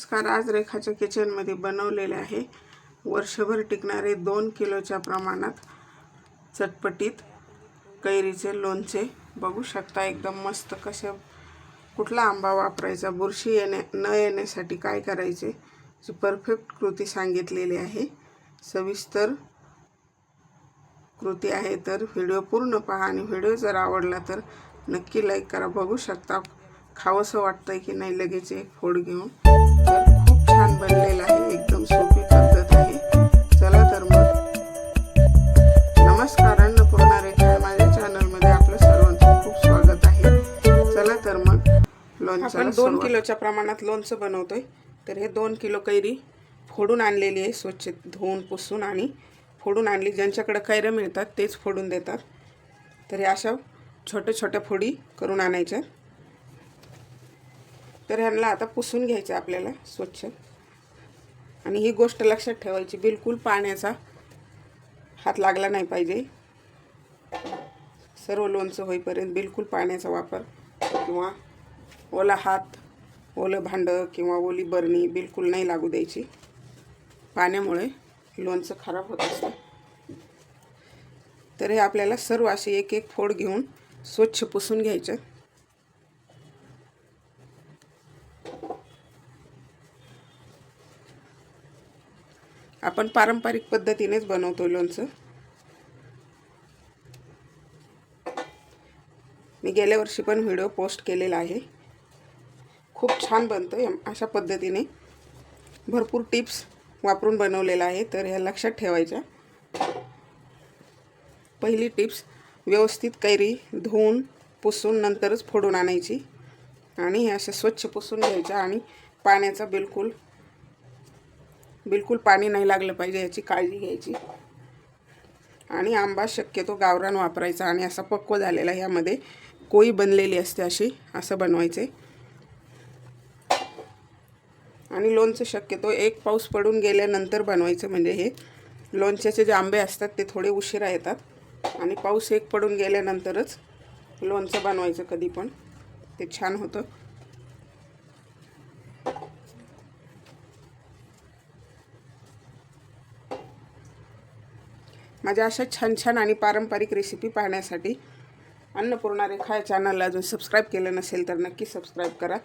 नमस्कार. आज रेखाच्या किचनमध्ये बनवलेले आहे. वर्षभर टिकणारे दोन किलोच्या प्रमाणात चटपटीत कैरीचे लोणचे. बघू शकता एकदम मस्त कसे कुठला आंबा वापरायचा बुरशी येणे न येण्यासाठी काय करायचे ची परफेक्ट कृती सांगितलेली आहे. सविस्तर कृती आहे तर व्हिडिओ पूर्ण पहा आणि व्हिडिओ जर आवडला तर नक्की लाईक करा. बघू शकता खावंसं वाटतंय की नाही लगेच एक फोड घेऊन. तर खूप छान बनलेलं आहे एकदम सोपी पद्धत आहे. चला तर मग. नमस्कार अन्नपूर्णा रेखा माझ्या चॅनलमध्ये आपलं सर्वांचं खूप स्वागत आहे. चला तर मग. लोणचं आपण दोन किलोच्या प्रमाणात लोणचं बनवतोय. तर हे दोन किलो कैरी फोडून आणलेली आहे स्वच्छ धुवून पुसून आणि फोडून आणली. ज्यांच्याकडे कैऱ्या मिळतात तेच फोडून देतात. तर हे अशा छोट्या छोट्या फोडी करून आणायच्या. तर ह्यांना आता पुसून घ्यायचं आपल्याला स्वच्छ. आणि ही गोष्ट लक्षात ठेवायची बिलकुल पाण्याचा हात लागला नाही पाहिजे. सर्व लोणचं होईपर्यंत बिलकुल पाण्याचा वापर किंवा ओला हात ओलं भांडं किंवा ओली बरणी बिलकुल नाही लागू द्यायची. पाण्यामुळे लोणचं खराब होत असतं. तर हे आपल्याला सर्व असे एक एक फोड घेऊन स्वच्छ पुसून घ्यायचं. आपण पारंपरिक पद्धतीनेच बनवतो लोणचं. मी गेल्या वर्षी पण व्हिडिओ पोस्ट केलेला आहे. खूप छान बनतं आहे अशा पद्धतीने. भरपूर टिप्स वापरून बनवलेला आहे तर ह्या लक्षात ठेवायच्या. पहिली टिप्स व्यवस्थित कैरी धुवून पुसून नंतरच फोडून आणायची आणि हे अशा स्वच्छ पुसून घ्यायच्या आणि पाण्याचा बिलकुल बिलकुल पाणी नाही लागलं पाहिजे याची काळजी घ्यायची. आणि आंबा शक्यतो गावरान वापरायचा आणि असा पक्व झालेला ह्यामध्ये कोई बनलेली असते अशी असं बनवायचे. आणि लोणचं शक्यतो एक पाऊस पडून गेल्यानंतर बनवायचं म्हणजे हे. लोणच्याचे जे आंबे असतात ते थोडे उशिरा येतात आणि पाऊस एक पडून गेल्यानंतरच लोणचं बनवायचं कधी पण. ते छान होतं. माझ्या अशा छान छान आणि पारंपरिक रेसिपी पाहण्यासाठी अन्नपूर्णा रेखा या चॅनलला अजून सबस्क्राईब केलं नसेल तर नक्की सबस्क्राईब करा.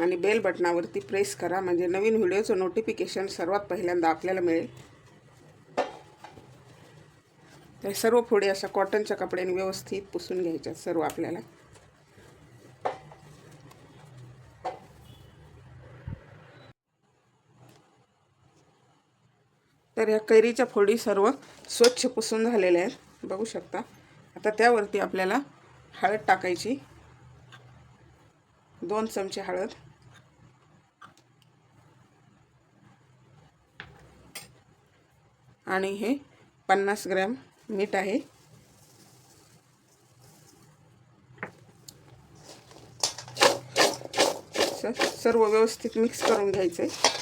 आणि बेल बटनावरती प्रेस करा. म्हणजे नवीन व्हिडिओचं नोटिफिकेशन सर्वात पहिल्यांदा आपल्याला मिळेल. तर सर्व फोडी अशा कॉटनच्या कपड्याने व्यवस्थित पुसून घ्यायच्या सर्व आपल्याला. तर ह्या कैरीच्या फोडी सर्व स्वच्छ पुसून झालेल्या आहेत. बघू शकता. आता त्यावरती आपल्याला हळद टाकायची. दोन चमचे हळद. आणि हे पन्नास ग्रॅम मीठ आहे. सर्व व्यवस्थित मिक्स करून घ्यायचं आहे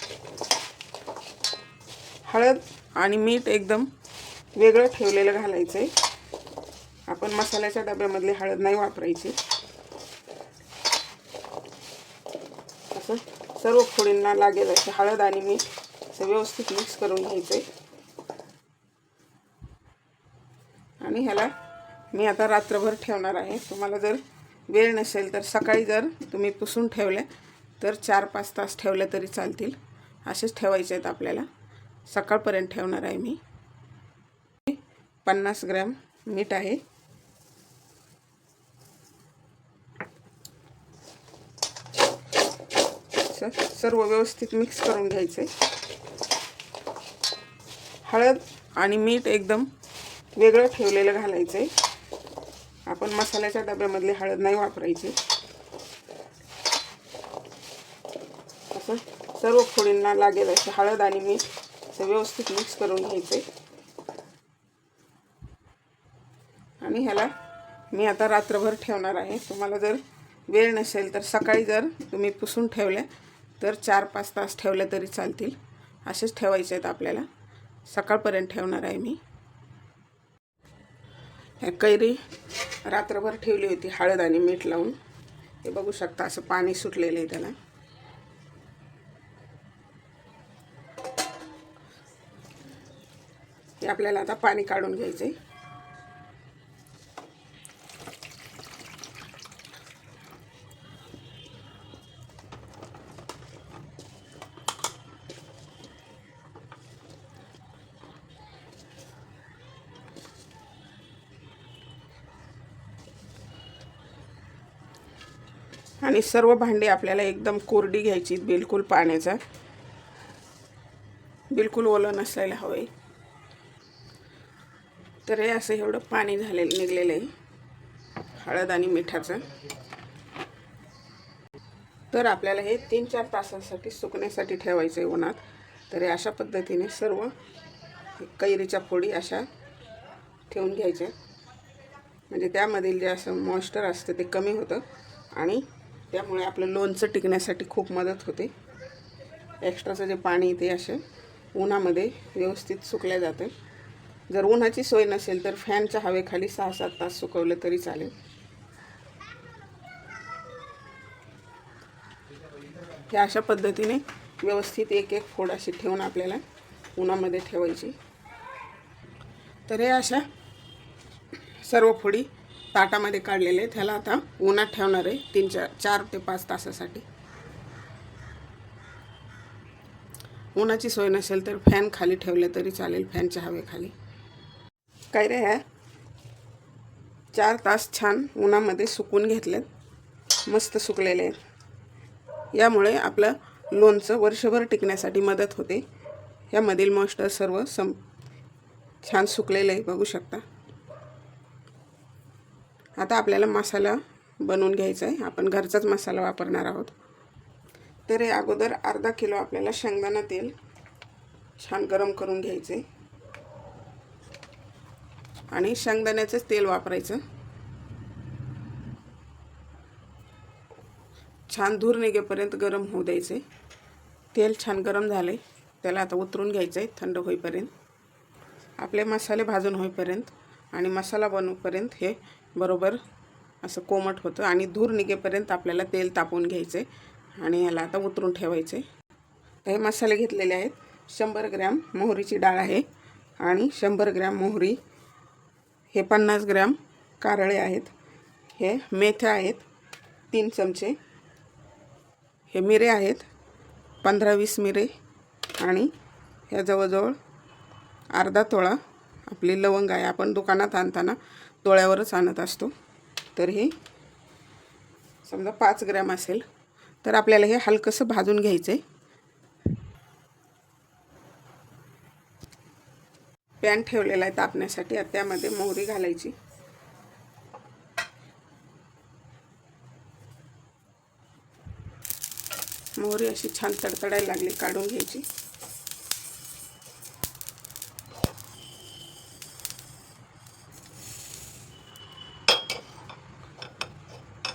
हळद आणि मीठ एकदम वेगळं ठेवलेलं घालायचं आहे आपण मसाल्याच्या डब्यामधली हळद नाही वापरायची. असं सर्व फोडींना लागेल असे हळद आणि मीठ असं व्यवस्थित मिक्स करून घ्यायचं आहे आणि ह्याला मी आता रात्रभर ठेवणार आहे. तुम्हाला जर वेळ नसेल तर सकाळी जर तुम्ही पुसून ठेवले तर चार पाच तास ठेवले तरी चालतील. असेच ठेवायचे आहेत आपल्याला. सकाळपर्यंत ठेवणार आहे मी. पन्नास ग्रॅम मीठ आहे. सर्व व्यवस्थित मिक्स करून घ्यायचं आहे. हळद आणि मीठ एकदम वेगळं ठेवलेलं घालायचं आहे. आपण मसाल्याच्या डब्यामधली हळद नाही वापरायची. असं सर्व फोडींना लागेल असे हळद आणि मीठ असं व्यवस्थित मिक्स करून घ्यायचे. आणि ह्याला मी आता रात्रभर ठेवणार आहे. तुम्हाला जर वेळ नसेल तर सकाळी जर तुम्ही पुसून ठेवल्या तर चार पाच तास ठेवले तरी चालतील. असेच ठेवायचे आहेत आपल्याला. सकाळपर्यंत ठेवणार आहे मी. ह्या कैरी रात्रभर ठेवली होती हळद आणि मीठ लावून. हे बघू शकता असं पाणी सुटलेलं आहे त्याला. ते आपल्याला आता पाणी काढून घ्यायचं आहे आणि सर्व भांडी आपल्याला एकदम कोरडी घ्यायची बिलकुल पाण्याचा. बिलकुल ओलं नसायला हवं आहे तर हे असं एवढं पाणी झालेलं निघलेलं आहे. हळद आणि मिठाचं. तर आपल्याला हे तीन चार तासासाठी सुकण्यासाठी ठेवायचं आहे उन्हात. तर हे अशा पद्धतीने सर्व कैरीच्या फोडी अशा ठेवून घ्यायच्या. म्हणजे त्यामधील जे असं मॉइश्चर असतं ते कमी होतं आणि त्यामुळे आपलं लोणचं टिकण्यासाठी खूप मदत होते. एक्स्ट्राचं जे पाणी ते असे उन्हामध्ये व्यवस्थित सुकल्या जातं. जर उन्हाची सोय नसेल तर फॅनच्या हवेखाली सहा सात तास सुकवलं तरी चालेल. हे अशा पद्धतीने व्यवस्थित एक एक फोड अशी ठेवून आपल्याला उन्हामध्ये ठेवायची. तर हे अशा सर्व फोडी ताटामध्ये काढलेले त्याला आता उन्हात ठेवणार आहे तीन चार चार ते पाच तासासाठी. उन्हाची सोय नसेल तर फॅन खाली ठेवले तरी चालेल फॅनच्या हवेखाली. काय रे ह्या? चार तास छान उन्हामध्ये सुकून घेतलेत. मस्त सुकलेले आहेत. यामुळे आपलं लोणचं वर्षभर टिकण्यासाठी मदत होते. यामधील मॉस्टर सर्व सं छान सुकलेलं आहे बघू शकता. आता आपल्याला मसाला बनवून घ्यायचा आहे. आपण घरचाच मसाला वापरणार आहोत. तर हे अगोदर अर्धा किलो आपल्याला शेंगदाणा तेल छान गरम करून घ्यायचे. आणि शेंगदाण्याचंच तेल वापरायचं. छान धूर निघेपर्यंत गरम होऊ द्यायचे. तेल छान गरम झाले त्याला आता उतरून घ्यायचं आहे थंड होईपर्यंत. आपले मसाले भाजून होईपर्यंत आणि मसाला बनवूपर्यंत हे बरोबर असं कोमट होतं आणि धूर निघेपर्यंत आपल्याला तेल तापवून घ्यायचे आणि याला आता उतरून ठेवायचे तर हे मसाले घेतलेले आहेत. शंभर ग्रॅम मोहरीची डाळ आहे आणि शंभर ग्रॅम मोहरी हे पन्नास ग्रॅम कारळे आहेत. हे मेथ्या आहेत. तीन चमचे. हे मिरे आहेत. पंधरा वीस मिरे आणि ह्या जवळजवळ अर्धा तोळा आपली लवंग आहे. आपण दुकानात आणताना तोळ्यावरच आणत असतो. तर हे समजा पाच ग्रॅम असेल. तर आपल्याला हे हलकंसं भाजून घ्यायचं आहे पॅन ठेवलेला आहे तापण्यासाठी. आता त्यामध्ये मोहरी घालायची. मोहरी अशी छान तडतडायला लागली काढून घ्यायची.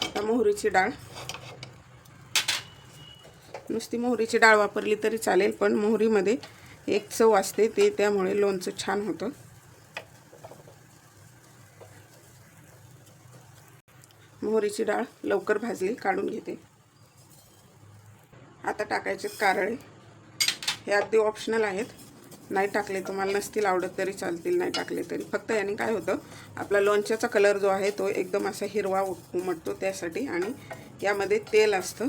आता मोहरीची डाळ. नुसती मोहरीची डाळ वापरली तरी चालेल पण मोहरीमध्ये एक चव असते ते त्यामुळे लोणचं छान होतं. मोहरीची डाळ लवकर भाजली काढून घेते. आता टाकायचे कारळे. हे अगदी ऑप्शनल आहेत. नाही टाकले तुम्हाला नसतील आवडत तरी चालतील नाही टाकले तरी. फक्त याने काय होतं आपला लोणच्याचा कलर जो आहे तो एकदम असा हिरवा उमटतो त्यासाठी आणि यामध्ये तेल असतं.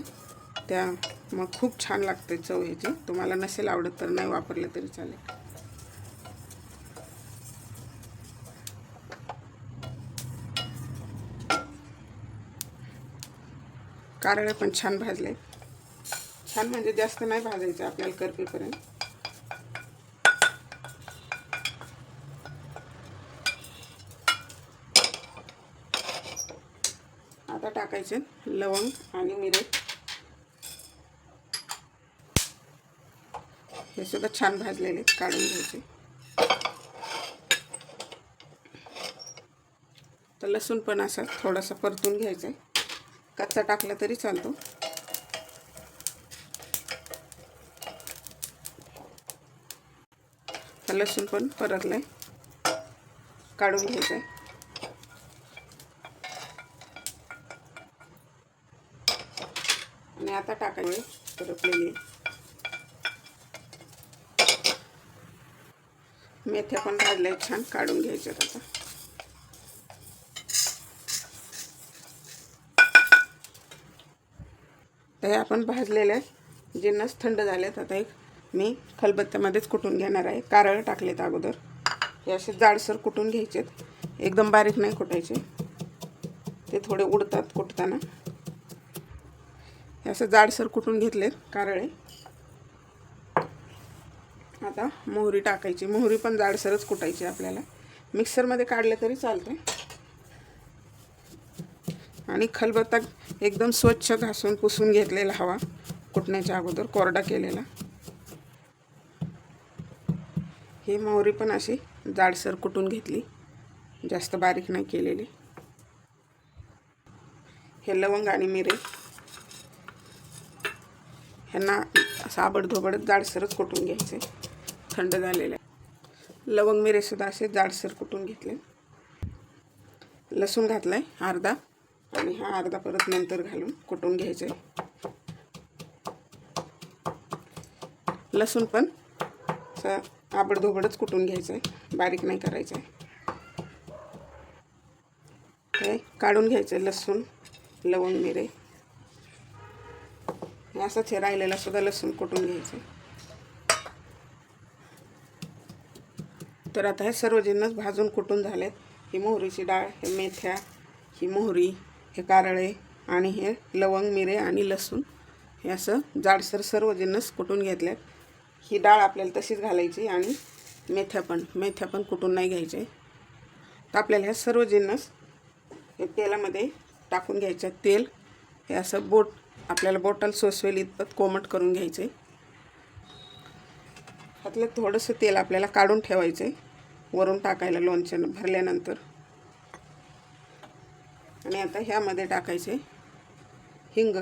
त्या मग खूप छान लागते चव ह्याची. तुम्हाला नसेल आवडत तर नाही वापरलं तरी चालेल. कारळे पण छान भाजले. छान म्हणजे जास्त नाही भाजायचं आपल्याला करपेपर्यंत. आता टाकायचे लवंग आणि मिरे हे सुद्धा छान भाजलेले काढून घ्यायचे. तर लसूण पण असं थोडासा परतून घ्यायचा आहे. कच्चा टाकला तरी चालतो. तर लसूण पण परतलं आहे काढून घ्यायचं आहे. आणि आता टाकायचे परतलेली. मेथ्या पण भाजल्या छान काढून घ्यायच्यात आता. तर हे आपण भाजलेले जिन्नस थंड झालेत आता एक मी खलबत्त्यामध्येच कुटून घेणार आहे. कारळ टाकलेत अगोदर. हे असे जाडसर कुटून घ्यायचेत. एकदम बारीक नाही कुटायचे. ते थोडे उडतात कुटताना. हे असं जाडसर कुटून घेतलेत कारळे. आता मोहरी टाकायची. मोहरी पण जाडसरच कुटायची आपल्याला. मिक्सरमध्ये काढलं तरी चालते आणि खलबत्ता एकदम स्वच्छ घासून पुसून घेतलेला हवा कुटण्याच्या अगोदर कोरडा केलेला. ही मोहरी पण अशी जाडसर कुटून घेतली. जास्त बारीक नाही केलेली. हे लवंग आणि मिरे. ह्यांना साबडधोबड जाडसरच कुटून घ्यायचे. थंड झालेले लवंग मिरेसुद्धा असे जाडसर कुटून घेतले. लसूण घातला आहे अर्धा. आणि हा अर्धा परत नंतर घालून कुटून घ्यायचं आहे लसूण पण असं आबडधोबडच कुटून घ्यायचं आहे बारीक नाही करायचं आहे हे काढून घ्यायचं आहे लसूण लवंग मिरे. असंच हे राहिलेला सुद्धा लसूण कुटून घ्यायचं आहे तर आता हे सर्व जिन्नस भाजून कुटून झालेत. ही मोहरीची डाळ हे मेथ्या ही मोहरी हे कारळे आणि हे लवंग मिरे आणि लसूण. हे असं जाडसर सर्व जिन्नस कुटून घेतलेत. ही डाळ आपल्याला तशीच घालायची आणि मेथ्या पण मेथ्या पण कुटून नाही घ्यायचे. तर आपल्याला ह्या सर्व जिन्नस हे तेलामध्ये टाकून घ्यायचं तेल हे असं बोट आपल्याला बॉटल सोसवेल इतपत कोमट करून घ्यायचे. ह्यातलं थोडंसं तेल आपल्याला काढून ठेवायचं आहे वरून टाकायला लोणच्यानं भरल्यानंतर. आणि आता ह्यामध्ये टाकायचे हिंग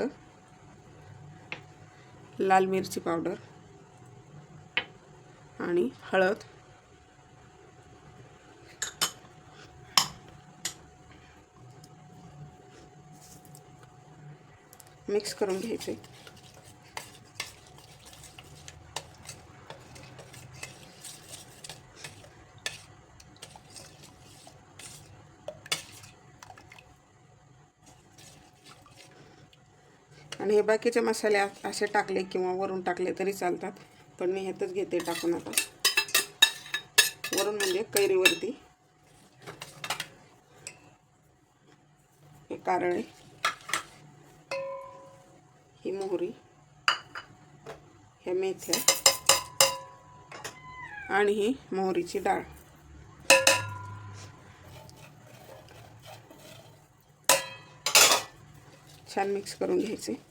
लाल मिरची पावडर आणि हळद. मिक्स करून घ्यायचे. बाकीचे मसाले असे टाकले किंवा वरून टाकले तरी चालतात. पण मी ह्यातच घेते टाकून आता. वरून म्हणजे कैरीवरती. हे कारळे. ही मोहरी. ह्या मेथ्या. आणि ही मोहरीची डाळ. छान मिक्स करून घ्यायचे.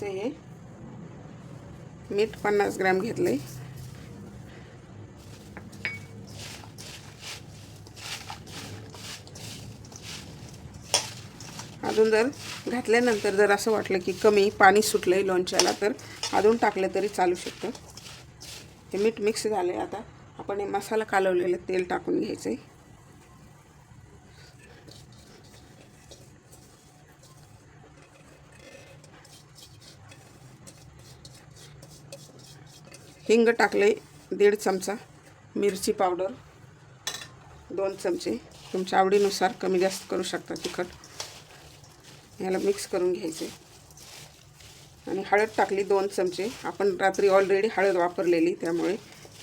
तर हे मीठ पन्नास ग्रॅम घेतलं आहे अजून जर घातल्यानंतर जर असं वाटलं की कमी पाणी सुटलं आहे लोणच्याला तर अजून टाकलं तरी चालू शकतं. हे मीठ मिक्स झालं आहे आता. आपण हे मसाला कालवलेलं तेल टाकून घ्यायचं आहे हिंग टाकले दीड चमचा मिरची पावडर दोन चमचे. तुमच्या आवडीनुसार कमी जास्त करू शकता तिखट. ह्याला मिक्स करून घ्यायचे. आणि हळद टाकली दोन चमचे. आपण रात्री ऑलरेडी हळद वापरलेली त्यामुळे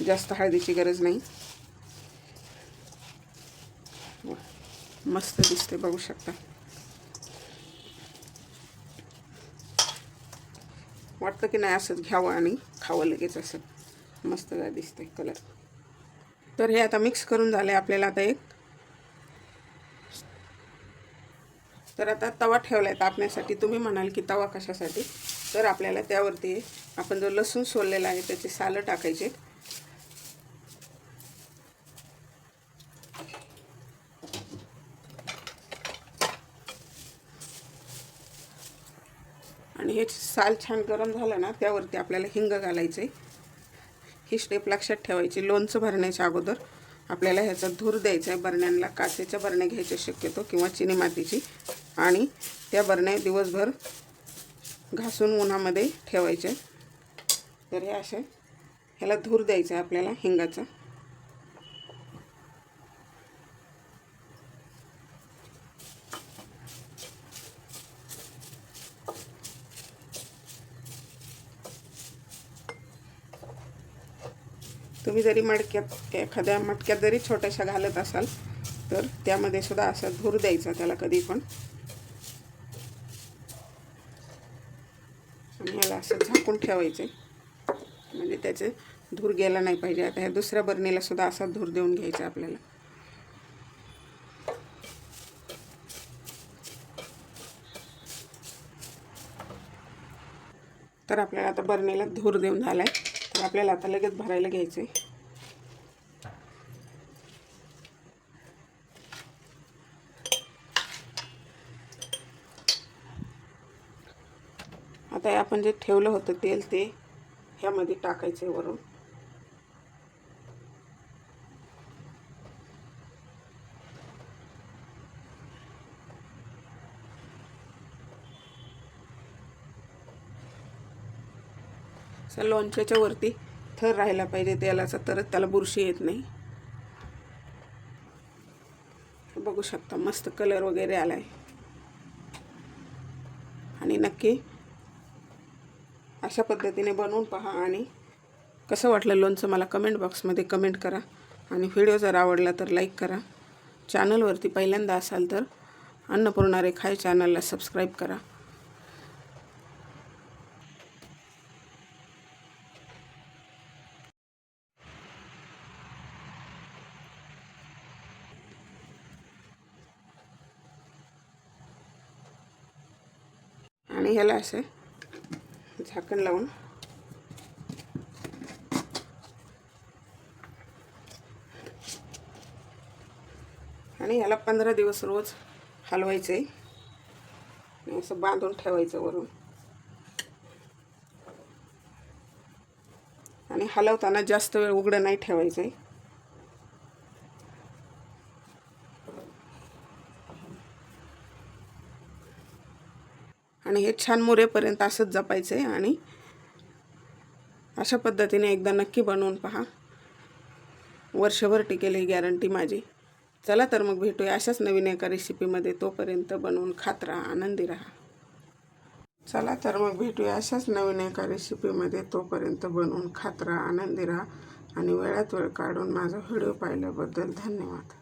जास्त हळदीची गरज नाही. मस्त दिसते बघू शकता. वाटतं की नाही असंच घ्यावं आणि खावं लगेच असं. मस्त दिसते कलर तर हे आता मिक्स करून झाले आपल्याला आता एक. तर आता तवा ठेवला आहे तापण्यासाठी. तुम्ही म्हणाल की तवा कशासाठी? तर आपल्याला त्यावरती आपण जो लसूण सोललेला आहे त्याचे सालं टाकायचे. आणि हे साल छान गरम झालं ना त्यावरती आपल्याला हिंग घालायचे ही स्टेप लक्षात ठेवायची. लोणचं भरण्याच्या अगोदर आपल्याला ह्याचा धूर द्यायचा आहे. बरण्यांना काचेच्या बरण्या घ्यायच्या शक्यतो किंवा चिनी मातीची. आणि त्या बरण्या दिवसभर घासून उन्हामध्ये ठेवायचे तर हे असे ह्याला धूर द्यायचा आहे आपल्याला हिंगाचा. जरी मडक्यात एखाद्या मटक्यात जरी छोट्याशा घालत असाल तर त्यामध्ये सुद्धा असा धूर द्यायचा त्याला कधी पण. आणि याला असं झाकून ठेवायचं. म्हणजे त्याचे धूर गेला नाही पाहिजे. आता ह्या दुसऱ्या बरणीला सुद्धा असा धूर देऊन घ्यायचा आपल्याला. तर आपल्याला आता बरणीला धूर देऊन झालाय. तर आपल्याला आता लगेच भरायला घ्यायचं आहे आता हे आपण जे ठेवलं होतं तेल ते ह्यामध्ये टाकायचं आहे वरून लोणच्याच्या वरती थर राहायला पाहिजे तेलाचा तरच त्याला बुरशी येत नाही. बघू शकता मस्त कलर वगैरे आलाय. आणि नक्की अशा पद्धतीने बनवून पहा आणि कसं वाटलं लोणचं मला कमेंट बॉक्समध्ये कमेंट करा. आणि व्हिडिओ जर आवडला तर लाईक करा. चॅनलवरती पहिल्यांदा असाल तर अन्नपूर्णा रेखाय चॅनलला सबस्क्राईब करा. आणि ह्याला असे झाकण लावून. आणि ह्याला पंधरा दिवस रोज हलवायचं आहे असं बांधून ठेवायचं वरून. आणि हलवताना जास्त वेळ उघडं नाही ठेवायचं आहे आणि हे छान मुरेपर्यंत असंच जपायचं आहे आणि अशा पद्धतीने एकदा नक्की बनवून पहा. वर्षभर टिकेल ही गॅरंटी माझी. चला तर मग भेटूया अशाच नवीन एका रेसिपीमध्ये तोपर्यंत बनवून खात राहा आनंदी राहा. चला तर मग भेटूया अशाच नवीन एका रेसिपीमध्ये तोपर्यंत बनवून खात राहा आनंदी राहा. आणि वेळात वेळ काढून माझा व्हिडिओ पाहिल्याबद्दल धन्यवाद.